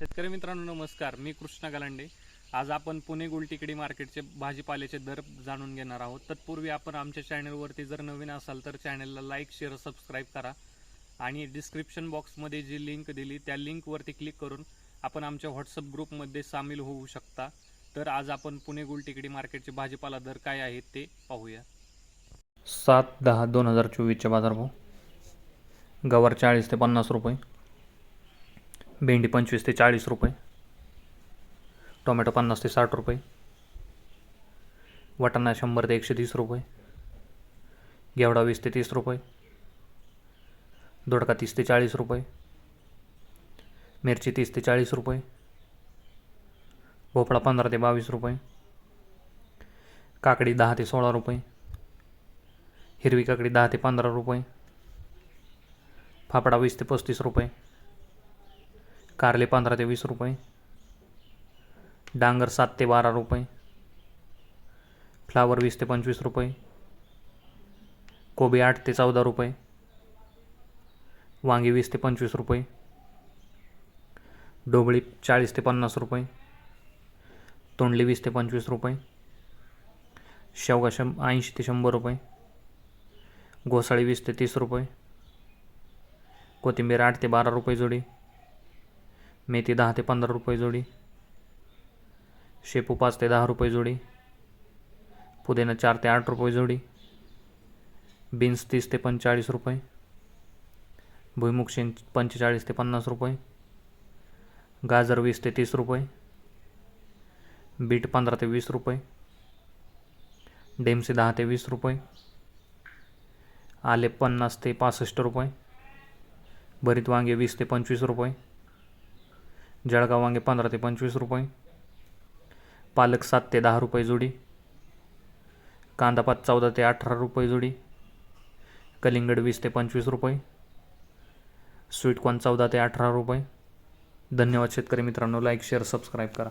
शेतकरी मित्रांनो नमस्कार. मी कृष्णा गलांडे. आज आपण पुणे गुलटिकडी मार्केटचे भाजीपाल्याचे दर जाणून घेणार आहोत. तत्पूर्वी आपण आमच्या चॅनलवरती जर नवीन असाल तर चॅनलला लाईक शेअर सबस्क्राईब करा आणि डिस्क्रिप्शन बॉक्समध्ये जी लिंक दिली त्या लिंकवरती क्लिक करून आपण आमच्या व्हॉट्सअप ग्रुपमध्ये सामील होऊ शकता. तर आज आपण पुणे गुलटिकडी मार्केटचे भाजीपाला दर काय आहेत ते पाहूया. सात दहा दोन हजार चोवीसचे बाजारभाव. गवार चाळीस ते पन्नास रुपये. भेंडी पंचवीस ते चाळीस रुपये. टोमॅटो पन्नास ते साठ रुपये. वाटाणा शंभर ते एकशे तीस रुपये. घेवडा वीस ते तीस रुपये. दोडका तीस ते चाळीस रुपये. मिरची तीस ते चाळीस रुपये. भोपळा पंधरा ते बावीस रुपये. काकडी दहा ते सोळा रुपये. हिरवी काकडी दहा ते पंधरा रुपये. फाफडा वीस ते पस्तीस रुपये. कारले पंधरा ते वीस रुपये. डांगर सात ते बारा रुपये. फ्लावर वीस ते पंचवीस रुपये. कोबी आठ ते चौदा रुपये. वांगी वीस ते पंचवीस रुपये. ढोबळी चाळीस ते पन्नास रुपये. तोंडली वीस ते पंचवीस रुपये. शेवगा शं ऐंशी ते शंभर रुपये. घोसाळी वीस ते तीस रुपये. कोथिंबीर आठ ते बारा रुपये जोडी. मेथी दहा ते पंधरा रुपये जोडी. शेपू पाच ते दहा रुपये जोडी. पुदिना चार ते आठ रुपये जोडी. बीन्स तीस ते पंचेचाळीस रुपये. भुईमुग शेंग पंचेचाळीस ते पन्नास रुपये. गाजर वीस ते तीस रुपये. बीट पंधरा ते वीस रुपये. डेमसी दहा ते वीस रुपये. आले पन्नास ते पासष्ट रुपये. भरीत वांगे वीस ते पंचवीस रुपये. जळगाव वांगे पंधरा ते पंचवीस रुपये. पालक सात ते दहा रुपये जोडी. कांदापात चौदा ते अठरा रुपये जोडी. कलिंगड वीस ते पंचवीस रुपये. स्वीटकॉर्न चौदा ते अठरा रुपये. धन्यवाद शेतकरी मित्रांनो लाईक शेअर सबस्क्राईब करा.